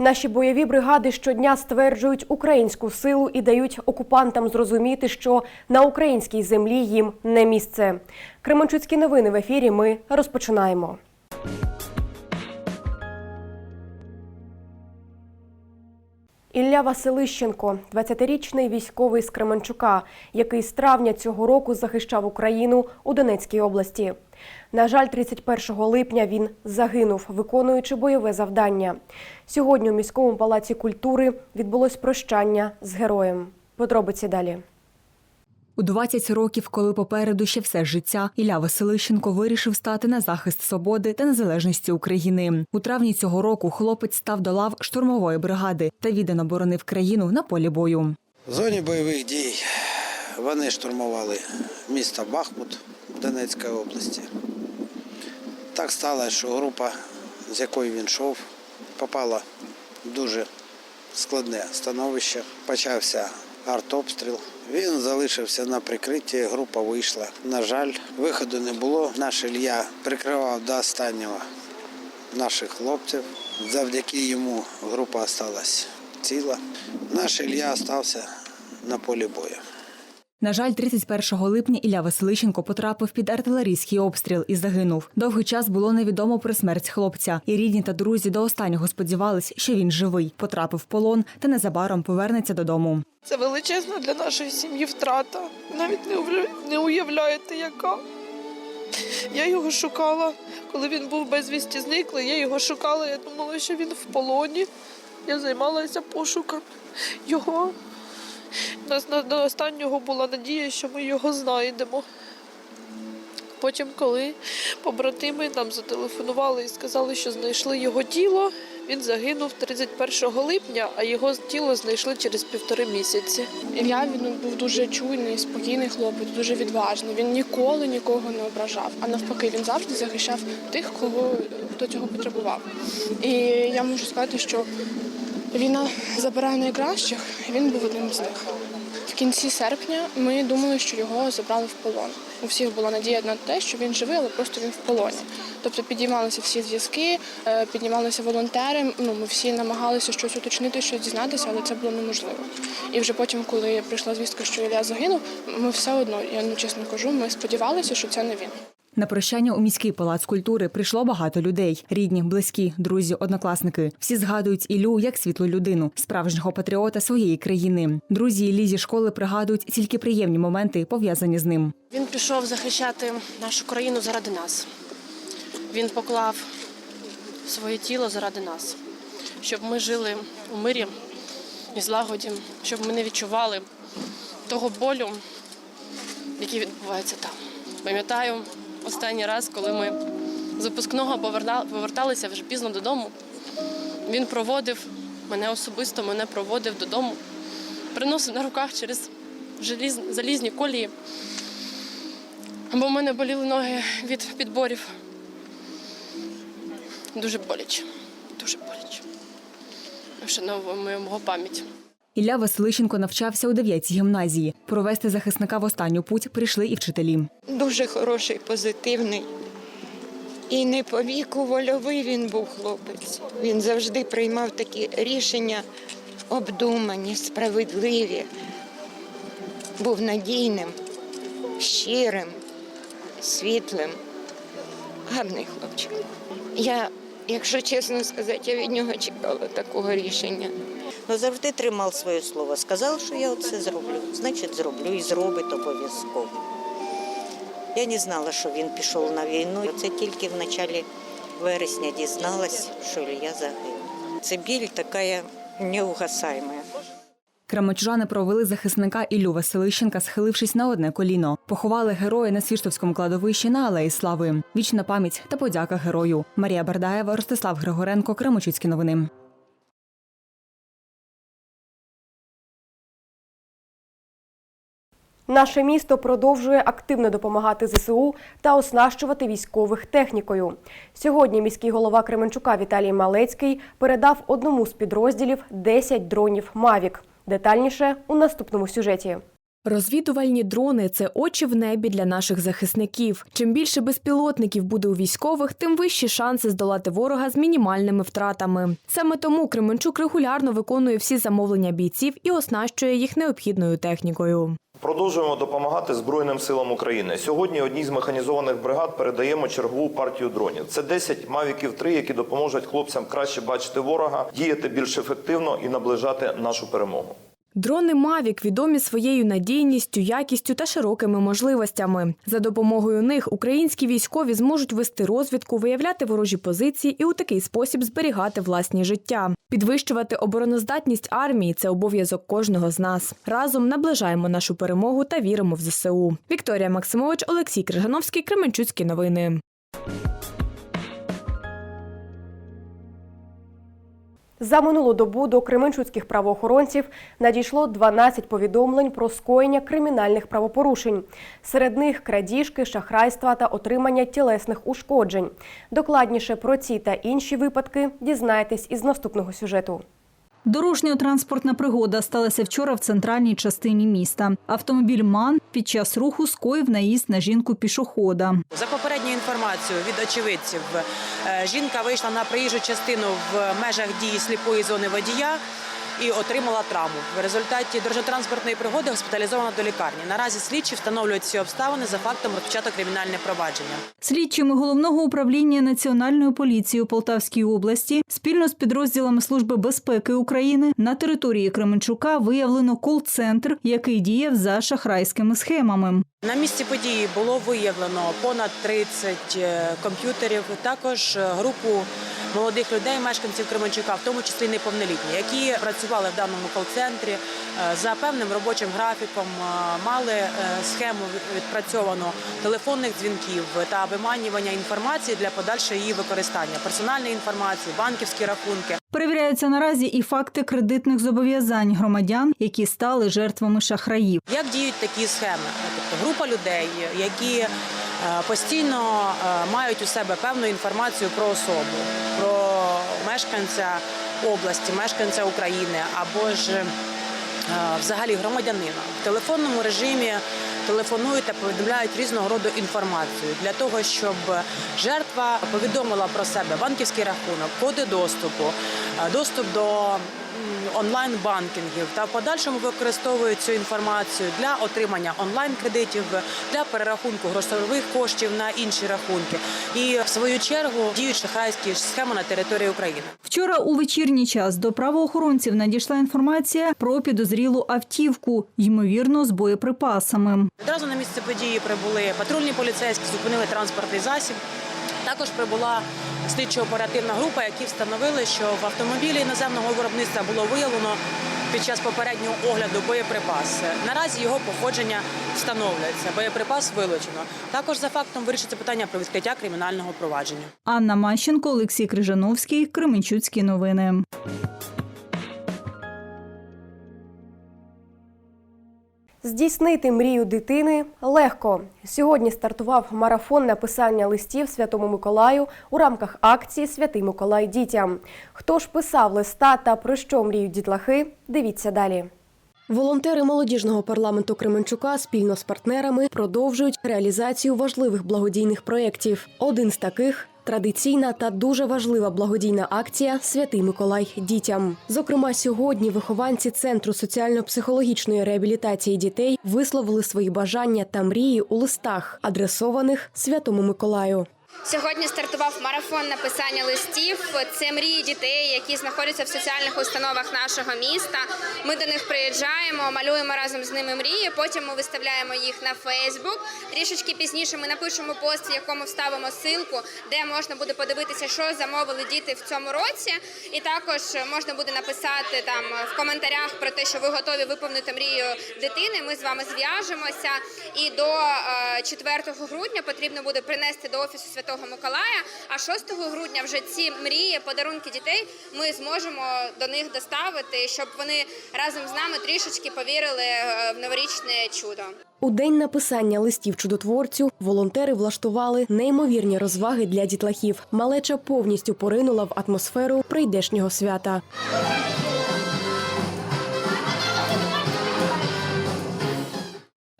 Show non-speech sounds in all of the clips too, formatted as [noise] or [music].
Наші бойові бригади щодня стверджують українську силу і дають окупантам зрозуміти, що на українській землі їм не місце. Кременчуцькі новини в ефірі. Ми розпочинаємо. Ілля Василищенко, 20-річний військовий з Кременчука, який з травня цього року захищав Україну у Донецькій області. На жаль, 31 липня він загинув, виконуючи бойове завдання. Сьогодні у міському палаці культури відбулось прощання з героєм. Подробиці далі. У 20 років, коли попереду ще все життя, Ілля Василищенко вирішив стати на захист свободи та незалежності України. У травні цього року хлопець став до лав штурмової бригади та віддано боронив країну на полі бою. В зоні бойових дій вони штурмували місто Бахмут Донецької області. Так сталося, що група, з якою він йшов, попала в дуже складне становище. Почався артобстріл. Він залишився на прикритті, група вийшла. На жаль, виходу не було. Наш Ілья прикривав до останнього наших хлопців. Завдяки йому група залишилась ціла. Наш Ілья залишився на полі бою. На жаль, 31 липня Ілля Василищенко потрапив під артилерійський обстріл і загинув. Довгий час було невідомо про смерть хлопця, і рідні та друзі до останнього сподівались, що він живий, потрапив в полон та незабаром повернеться додому. Це величезна для нашої сім'ї втрата. Навіть не уявля- не уявляєте, яка. Я його шукала, коли він був безвісті зниклий. Я його шукала, я думала, що він в полоні. Я займалася пошуком його. У нас до останнього була надія, що ми його знайдемо. Потім, коли побратими нам зателефонували і сказали, що знайшли його тіло, він загинув 31 липня, а його тіло знайшли через півтори місяці. Ілля він був дуже чуйний, спокійний хлопець, дуже відважний. Він ніколи нікого не ображав. А навпаки, він завжди захищав тих, кого хто цього потребував. І я можу сказати, що війна забирає найкращих, і він був одним з них. В кінці серпня ми думали, що його забрали в полон. У всіх була надія на те, що він живий, але просто він в полоні. Тобто підіймалися всі зв'язки, е, піднімалися волонтери. Ну, ми всі намагалися щось уточнити, щось дізнатися, але це було неможливо. І вже потім, коли прийшла звістка, що Ілля загинув, ми все одно, я ну чесно кажу, ми сподівалися, що це не він. На прощання у міський палац культури прийшло багато людей: рідні, близькі, друзі, однокласники. Всі згадують Ілю як світлу людину, справжнього патріота своєї країни. Друзі Іллі зі школи пригадують тільки приємні моменти, пов'язані з ним. Він пішов захищати нашу країну заради нас. Він поклав своє тіло заради нас, щоб ми жили у мирі і злагоді, щоб ми не відчували того болю, який відбувається там. Пам'ятаю останній раз, коли ми з випускного поверталися вже пізно додому. Він проводив мене особисто, мене проводив додому, приносив на руках через залізні колії. Бо в мене боліли ноги від підборів. Дуже боляче. Дуже боляче. Вшановуємо його пам'ять. Ілля Василищенко навчався у 9-й гімназії. Провести захисника в останню путь прийшли і вчителі. Дуже хороший, позитивний. І не по віку вольовий він був хлопець. Він завжди приймав такі рішення обдумані, справедливі. Був надійним, щирим, світлим, гарний хлопчик. Я, якщо чесно сказати, я від нього чекала такого рішення. Ну, завжди тримав своє слово. Сказав, що я це зроблю. Значить, зроблю і зробить обов'язково. Я не знала, що він пішов на війну. Це тільки в началі вересня дізналась, що Ілля загинув. Це біль така неугасаема. Кременчужани провели захисника Іллю Василищенка, схилившись на одне коліно. Поховали героя на Свіштовському кладовищі на Алеї Слави. Вічна пам'ять та подяка герою. Марія Бардаєва, Ростислав Григоренко, Кременчуцькі новини. Наше місто продовжує активно допомагати ЗСУ та оснащувати військових технікою. Сьогодні міський голова Кременчука Віталій Малецький передав одному з підрозділів 10 дронів Мавік. Детальніше у наступному сюжеті. Розвідувальні дрони це очі в небі для наших захисників. Чим більше безпілотників буде у військових, тим вищі шанси здолати ворога з мінімальними втратами. Саме тому Кременчук регулярно виконує всі замовлення бійців і оснащує їх необхідною технікою. Продовжуємо допомагати Збройним силам України. Сьогодні одній з механізованих бригад передаємо чергову партію дронів. Це 10 мавіків 3 які допоможуть хлопцям краще бачити ворога, діяти більш ефективно і наближати нашу перемогу. Дрони Мавік відомі своєю надійністю, якістю та широкими можливостями. За допомогою них українські військові зможуть вести розвідку, виявляти ворожі позиції і у такий спосіб зберігати власні життя. Підвищувати обороноздатність армії це обов'язок кожного з нас. Разом наближаємо нашу перемогу та віримо в ЗСУ. Вікторія Максимович, Олексій Крижановський, Кременчуцькі новини. За минулу добу до кременчуцьких правоохоронців надійшло 12 повідомлень про скоєння кримінальних правопорушень. Серед них крадіжки, шахрайства та отримання тілесних ушкоджень. Докладніше про ці та інші випадки дізнаєтесь із наступного сюжету. Дорожньо-транспортна пригода сталася вчора в центральній частині міста. Автомобіль МАН під час руху скоїв наїзд на жінку пішохода. За попередньою інформацією від очевидців, е, жінка вийшла на проїжджу частину в межах дії сліпої зони водія і отримала травму. В результаті дорожньо-транспортної пригоди госпіталізована до лікарні. Наразі слідчі встановлюють ці обставини за фактом розпочато кримінальне провадження. Слідчими головного управління Національної поліції у Полтавській області спільно з підрозділами Служби безпеки України на території Кременчука виявлено кол-центр, який діяв за шахрайськими схемами. На місці події було виявлено понад 30 е, комп'ютерів, також е, групу молодих людей, мешканців Кременчука, в тому числі неповнолітні, які працювали в даному кол-центрі е, за певним робочим графіком, мали схему відпрацьовану телефонних дзвінків та виманювання інформації для подальшого її використання, персональної інформації, банківські рахунки. Перевіряються наразі і факти кредитних зобов'язань громадян, які стали жертвами шахраїв. Як діють такі схеми? Група людей, які е, постійно е, мають у себе певну інформацію про особу, про мешканця області, мешканця України або ж е, взагалі громадянина в телефонному режимі. Телефонують та повідомляють різного роду інформацію для того, щоб жертва повідомила про себе банківський рахунок, коди доступу, е, доступ до онлайн-банкінгів та в подальшому використовують цю інформацію для отримання онлайн-кредитів, для перерахунку грошових коштів на інші рахунки. І в свою чергу діють шахрайські схеми на території України. Вчора у вечірній час до правоохоронців надійшла інформація про підозрілу автівку, ймовірно, з боєприпасами. Одразу на місце події прибули патрульні поліцейські, зупинили транспортний засіб. Також прибула слідчо-оперативна група, які встановили, що в автомобілі іноземного виробництва було виявлено під час попереднього огляду боєприпас. Наразі його походження встановлюється. Боєприпас вилучено. Також за фактом вирішиться питання про відкриття кримінального провадження. Анна Мащенко, Олексій Крижановський, Кременчуцькі новини. Здійснити мрію дитини легко. Сьогодні стартував марафон написання листів Святому Миколаю у рамках акції Святий Миколай дітям. Хто ж писав листа та про що мріють дітлахи? Дивіться далі. Волонтери молодіжного парламенту Кременчука спільно з партнерами продовжують реалізацію важливих благодійних проєктів. Один з таких традиційна та дуже важлива благодійна акція Святий Миколай дітям. Зокрема, сьогодні вихованці центру соціально-психологічної реабілітації дітей висловили свої бажання та мрії у листах, адресованих Святому Миколаю. Сьогодні стартував марафон написання листів. Це мрії дітей, які знаходяться в соціальних установах нашого міста. Ми до них приїжджаємо, малюємо разом з ними мрії. Потім ми виставляємо їх на Фейсбук. Трішечки пізніше ми напишемо пост, в якому вставимо ссылку, де можна буде подивитися, що замовили діти в цьому році. І також можна буде написати там в коментарях про те, що ви готові виповнити мрію дитини. Ми з вами зв'яжемося. І до е, 4 грудня потрібно буде принести до офісу Святого Миколая. А 6 грудня вже ці мрії, подарунки дітей ми зможемо до них доставити, щоб вони разом з нами трішечки повірили е, в новорічне чудо. У день написання листів чудотворцю волонтери влаштували неймовірні розваги для дітлахів. Малеча повністю поринула в атмосферу прийдешнього свята.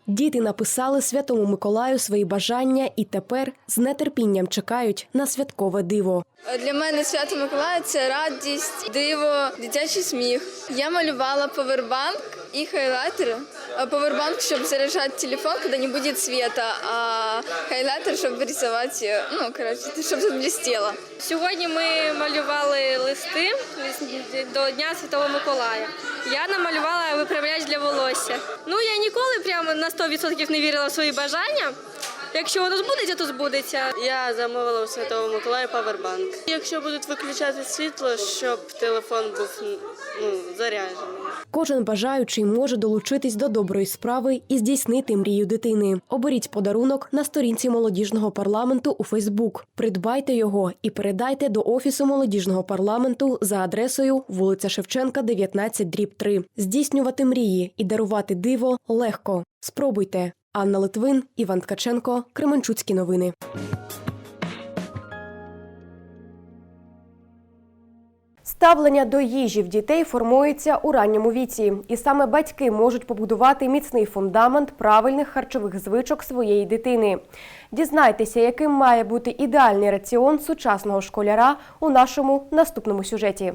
Діти написали Святому Миколаю свої бажання і тепер з нетерпінням чекають на святкове диво. Для мене свято Миколая це радість, диво, дитячий сміх. Я малювала повербанк і хайлайтер. А Повербанк, щоб заряжать телефон, когда не будет света, а хайлайтер, щоб рисувати, ну, коротше, щоб тут блістіло. Сьогодні ми малювали листи до Дня Святого Миколая. Я намалювала виправляч для волосся. Ну я ніколи прямо на 100% не вірила в свої бажання. Якщо воно збудеться, то збудеться. Я замовила у Святого Миколая павербанк. Якщо будуть виключати світло, щоб телефон був ну, заряджений. Кожен бажаючий може долучитись до доброї справи і здійснити мрію дитини. Оберіть подарунок на сторінці молодіжного парламенту у Фейсбук. Придбайте його і передайте до офісу молодіжного парламенту за адресою вулиця Шевченка, 19, дріб 3. Здійснювати мрії і дарувати диво легко. Спробуйте. Анна Литвин, Іван Ткаченко, Кременчуцькі новини. Ставлення до їжі в дітей формується у ранньому віці, і саме батьки можуть побудувати міцний фундамент правильних харчових звичок своєї дитини. Дізнайтеся, яким має бути ідеальний раціон сучасного школяра у нашому наступному сюжеті.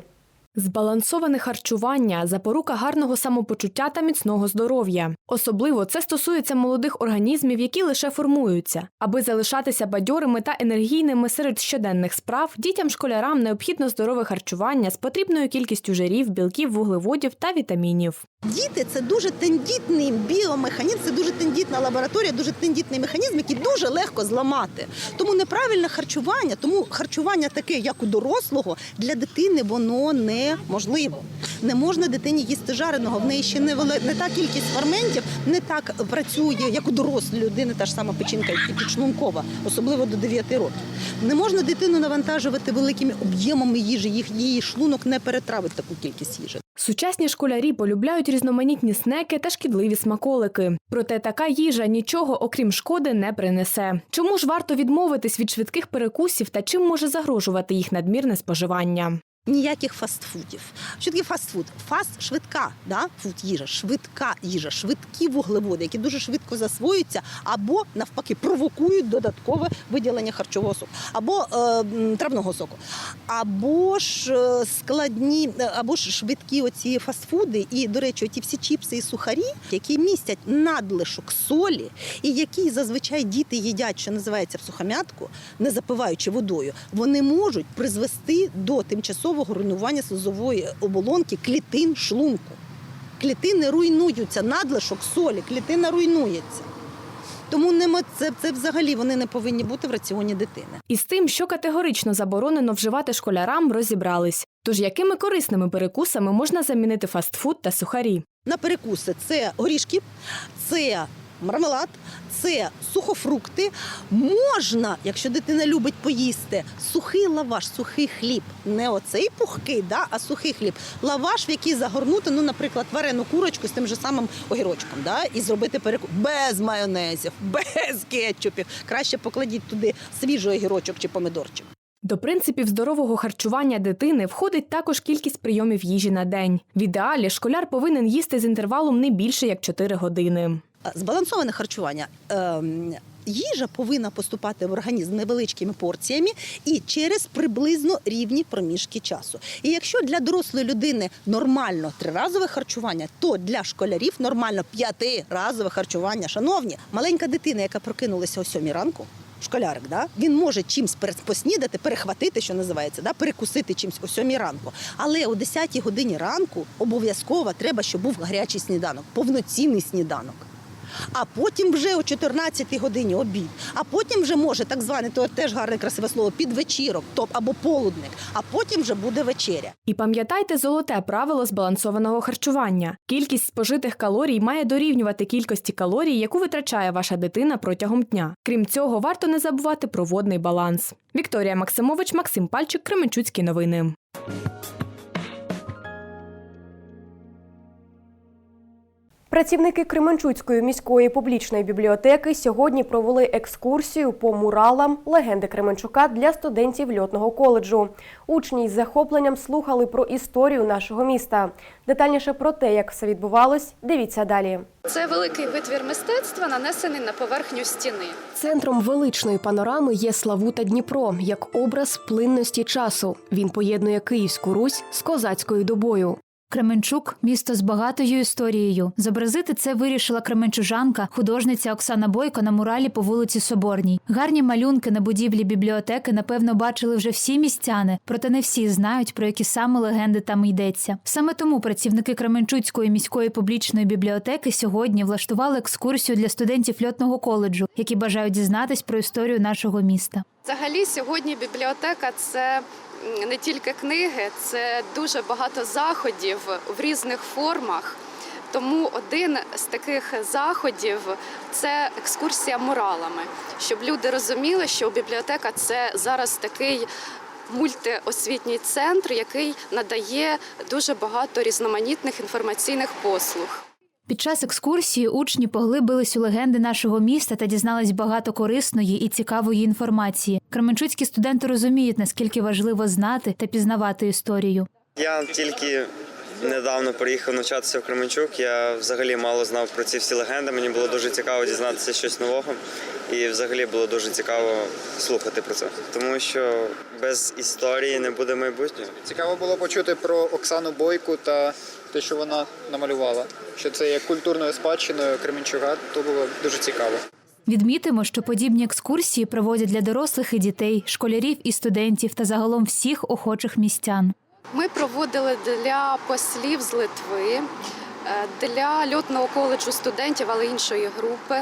Збалансоване харчування запорука гарного самопочуття та міцного здоров'я. Особливо це стосується молодих організмів, які лише формуються. Аби залишатися бадьорими та енергійними серед щоденних справ, дітям-школярам необхідно здорове харчування з потрібною кількістю жирів, білків, вуглеводів та вітамінів. Діти це дуже тендітний біомеханізм, це дуже тендітна лабораторія, дуже тендітний механізм, який дуже легко зламати. Тому неправильне харчування, тому харчування таке, як у дорослого, для дитини воно неможливо. Не можна дитині їсти жареного, в неї ще не вели- не та кількість ферментів, не так працює, як у дорослої людини, та ж сама печінка і підшлункова, особливо до 9 років. Не можна дитину навантажувати великими об'ємами їжі, їх її шлунок не перетравить таку кількість їжі. Сучасні школярі полюбляють різноманітні снеки та шкідливі смаколики. Проте така їжа нічого, окрім шкоди, не принесе. Чому ж варто відмовитись від швидких перекусів та чим може загрожувати їх надмірне споживання? Ніяких фастфудів. Що таке фастфуд? Фаст швидка, да? фуд їжа, швидка їжа, швидкі вуглеводи, які дуже швидко засвоюються, або навпаки провокують додаткове виділення харчового соку, або е, травного соку, або ж е, складні, е, або ж швидкі оці фастфуди, і, до речі, ті всі чіпси і сухарі, які містять надлишок солі, і які зазвичай діти їдять, що називається в сухомятку, не запиваючи водою, вони можуть призвести до тимчасового руйнування слизової оболонки клітин шлунку. Клітини руйнуються, надлишок солі, клітина руйнується. Тому нема це, це взагалі вони не повинні бути в раціоні дитини. Із тим, що категорично заборонено вживати школярам, розібрались. Тож якими корисними перекусами можна замінити фастфуд та сухарі? На перекуси це горішки, це мармелад, це сухофрукти. Можна, якщо дитина любить поїсти, сухий лаваш, сухий хліб. Не оцей пухкий, да, а сухий хліб. Лаваш, в який загорнути, ну, наприклад, варену курочку з тим же самим огірочком, да, і зробити перекус без майонезів, [laughs] без кетчупів. Краще покладіть туди свіжий огірочок чи помидорчик. До принципів здорового харчування дитини входить також кількість прийомів їжі на день. В ідеалі школяр повинен їсти з інтервалом не більше як 4 години. Збалансоване харчування. Ем, Їжа повинна поступати в організм невеличкими порціями і через приблизно рівні проміжки часу. І якщо для дорослої людини нормально триразове харчування, то для школярів нормально п'ятиразове харчування. Шановні, маленька дитина, яка прокинулася о сьомій ранку. Школярик, да? він може чимсь поснідати, перехватити, що називається, да? перекусити чимсь о сьомій ранку. Але о 10 годині ранку обов'язково треба, щоб був гарячий сніданок, повноцінний сніданок. А потім вже о 14 годині обід. А потім вже може так зване, то теж гарне красиве слово, підвечірок, топ або полудник. А потім вже буде вечеря. І пам'ятайте золоте правило збалансованого харчування. Кількість спожитих калорій має дорівнювати кількості калорій, яку витрачає ваша дитина протягом дня. Крім цього, варто не забувати про водний баланс. Вікторія Максимович, Максим Пальчик, Кременчуцькі новини. Працівники Кременчуцької міської публічної бібліотеки сьогодні провели екскурсію по муралам легенди Кременчука для студентів льотного коледжу. Учні із захопленням слухали про історію нашого міста. Детальніше про те, як все відбувалось, дивіться далі. Це великий витвір мистецтва, нанесений на поверхню стіни. Центром величної панорами є Славута Дніпро як образ плинності часу. Він поєднує Київську Русь з козацькою добою. Кременчук місто з багатою історією. Зобразити це вирішила кременчужанка, художниця Оксана Бойко на муралі по вулиці Соборній. Гарні малюнки на будівлі бібліотеки, напевно, бачили вже всі містяни, проте не всі знають, про які саме легенди там йдеться. Саме тому працівники Кременчуцької міської публічної бібліотеки сьогодні влаштували екскурсію для студентів льотного коледжу, які бажають дізнатись про історію нашого міста. Взагалі, сьогодні бібліотека це не тільки книги, це дуже багато заходів в різних формах. Тому один з таких заходів це екскурсія муралами, щоб люди розуміли, що бібліотека це зараз такий мультиосвітній центр, який надає дуже багато різноманітних інформаційних послуг. Під час екскурсії учні поглибились у легенди нашого міста та дізнались багато корисної і цікавої інформації. Кременчуцькі студенти розуміють, наскільки важливо знати та пізнавати історію. Я тільки недавно приїхав навчатися в Кременчук. Я взагалі мало знав про ці всі легенди. Мені було дуже цікаво дізнатися щось нового, і взагалі було дуже цікаво слухати про це, тому що без історії не буде майбутнього. Цікаво було почути про Оксану Бойку та те, що вона намалювала. Що це є культурною спадщиною Кременчуга, то було дуже цікаво. Відмітимо, що подібні екскурсії проводять для дорослих і дітей, школярів і студентів та загалом всіх охочих містян. Ми проводили для послів з Литви, е, для льотного коледжу студентів, але іншої групи,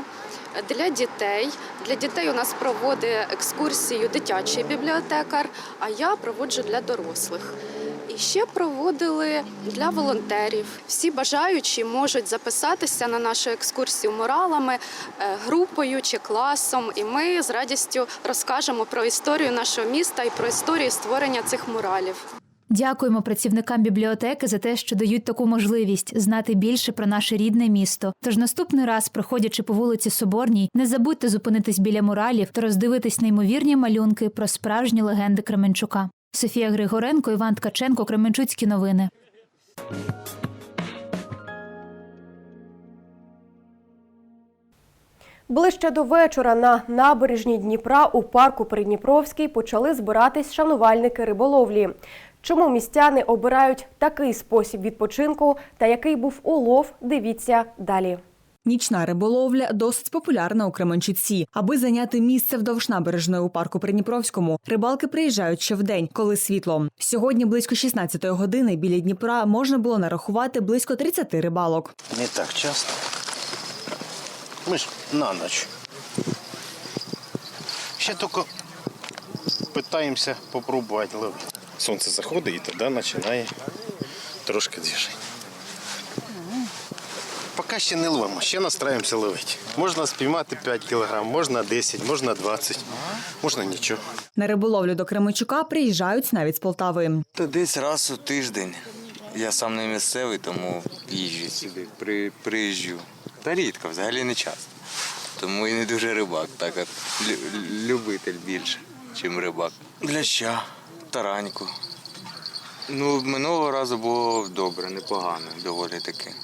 для дітей. Для дітей у нас проводить екскурсію дитячий бібліотекар, а я проводжу для дорослих. І ще проводили для волонтерів. Всі бажаючі можуть записатися на нашу екскурсію муралами, е, групою чи класом. І ми з радістю розкажемо про історію нашого міста і про історію створення цих муралів. Дякуємо працівникам бібліотеки за те, що дають таку можливість знати більше про наше рідне місто. Тож наступний раз, проходячи по вулиці Соборній, не забудьте зупинитись біля муралів та роздивитись неймовірні малюнки про справжні легенди Кременчука. Софія Григоренко, Іван Ткаченко, Кременчуцькі новини. Ближче до вечора на набережній Дніпра у парку Придніпровський почали збиратись шанувальники риболовлі. Чому містяни обирають такий спосіб відпочинку та який був улов, дивіться далі. Нічна риболовля досить популярна у Кременчуці. Аби зайняти місце вдовж набережної у парку Придніпровському, рибалки приїжджають щовдень, коли світло. Сьогодні близько 16-ї години біля Дніпра можна було нарахувати близько 30 рибалок. Не так часто. Ми ж на ніч. Ще тільки питаємося попробувати ловити. Сонце заходить і тоді починає трошки движення. Поки ще не ловимо, ще настраємося ловити. Можна спіймати 5 кг, можна 10, можна 20, можна нічого. На риболовлю до Кременчука приїжджають навіть з Полтави. Та десь раз у тиждень. Я сам не місцевий, тому їжджу сюди, при, приїжджу. Та рідко, взагалі не часто. Тому і не дуже рибак, так от любитель більше, чим рибак. Гляща, тараньку. Ну, минулого разу було добре, непогано, доволі таки.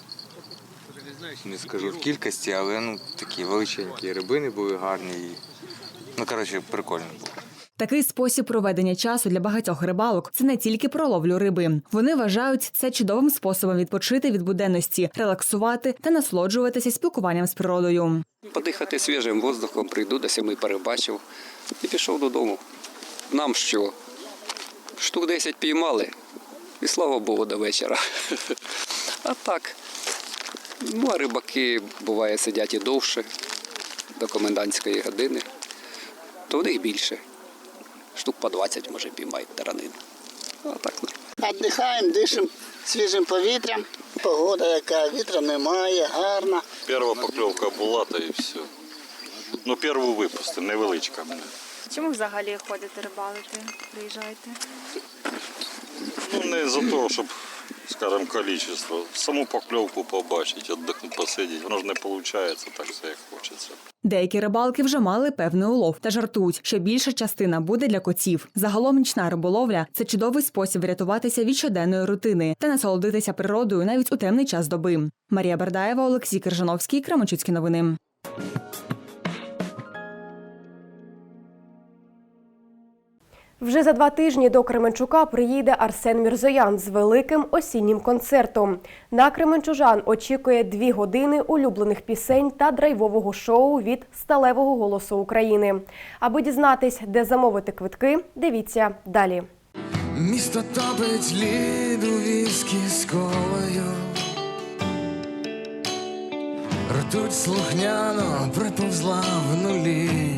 Не скажу в кількості, але ну такі величенькі рибини були гарні. І... Ну, коротше, прикольно було. Такий спосіб проведення часу для багатьох рибалок це не тільки про ловлю риби. Вони вважають це чудовим способом відпочити від буденності, релаксувати та насолоджуватися спілкуванням з природою. Подихати свіжим воздухом, прийду до семи перебачив і пішов додому. Нам що? Штук 10 піймали, і слава Богу, до вечора. [laughs] А так. Ну, а рибаки буває сидять і довше, до комендантської години, то в них більше. Штук по 20 може піймають таранин. А так ну. Віддихаємо, дишимо свіжим повітрям. Погода яка, вітру немає, гарна. Перша покльовка була, та і все. Ну, першу випустив, невеличка. Чому взагалі ходите рибалити? Приїжджаєте? Ну, не за того, щоб скажем, количество. Саму покльовку побачити, віддихнути, посидіти. Воно ж не виходить так все, як хочеться. Деякі рибалки вже мали певний улов та жартують, що більша частина буде для котів. Загалом нічна риболовля це чудовий спосіб врятуватися від щоденної рутини та насолодитися природою навіть у темний час доби. Марія Бердаєва, Олексій Киржановський, Кременчуцькі новини. Вже за два тижні до Кременчука приїде Арсен Мірзоян з великим осіннім концертом. На Кременчужан очікує дві години улюблених пісень та драйвового шоу від сталевого голосу України. Аби дізнатись, де замовити квитки, дивіться далі. Місто топить лід у віскі з колою. Ртуть слухняно приповзла в нулі.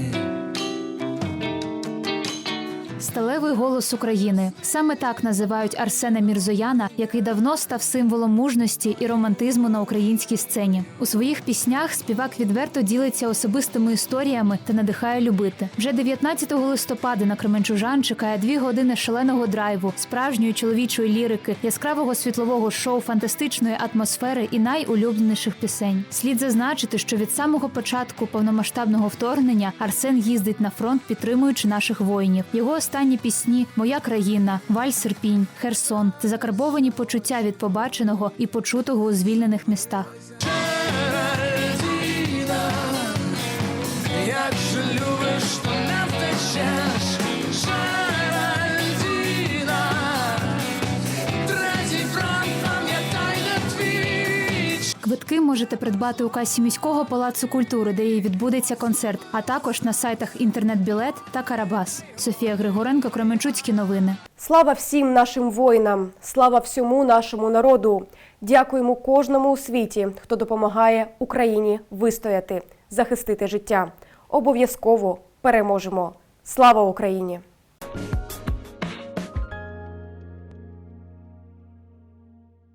Сталевий голос України саме так називають Арсена Мірзояна, який давно став символом мужності і романтизму на українській сцені. У своїх піснях співак відверто ділиться особистими історіями та надихає любити. Вже 19 листопада на Кременчужан чекає дві години шаленого драйву, справжньої чоловічої лірики, яскравого світлового шоу, фантастичної атмосфери і найулюбленіших пісень. Слід зазначити, що від самого початку повномасштабного вторгнення Арсен їздить на фронт, підтримуючи наших воїнів. Його останні пісні Моя країна, Валь Серпінь, Херсон це закарбовані почуття від побаченого і почутого у звільнених містах. Квитки можете придбати у касі міського палацу культури, де і відбудеться концерт, а також на сайтах інтернет-білет та Карабас. Софія Григоренко, Кременчуцькі новини. Слава всім нашим воїнам! Слава всьому нашому народу! Дякуємо кожному у світі, хто допомагає Україні вистояти, захистити життя. Обов'язково переможемо! Слава Україні!